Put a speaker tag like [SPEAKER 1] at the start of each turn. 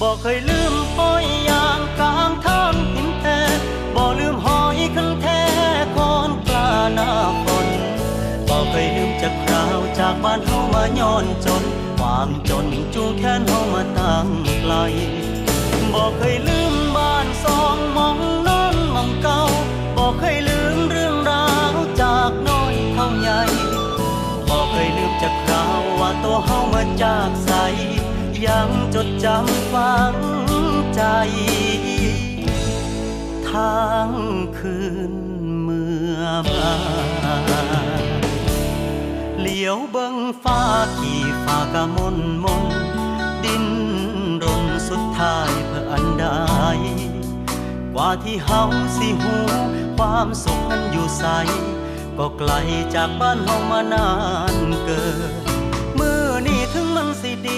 [SPEAKER 1] บอกเคยลืมห้อยยางกลางทางหินแท้บอกลืมหอยคันแท้คอนกลาหน้าฝนบอกเคยลืมจากคราวจากบ้านเฮามาย้อนจน ความจนจูงแขนเฮามาตั้งไกลบอกเคยลืมบ้านสองมองนอนมองเก่าบอกเคยลืมเรื่องราวจากน้อยเท่าใหญ่บอกเคยลืมจากคราวว่าตัวเฮามาจากใส ยังจดจำฝังใจทางคืนเมื่อมาเหลียวเบิงฟ้าขี่ฟ้ากะมนมน ดินรนสุดท้ายเพื่ออันใดกว่าที่เฮาสิหู ความสุขมันอยู่ใส ก็ไกลจากบ้านเฮามานานเกิน มือนี่ถึงมันสิดี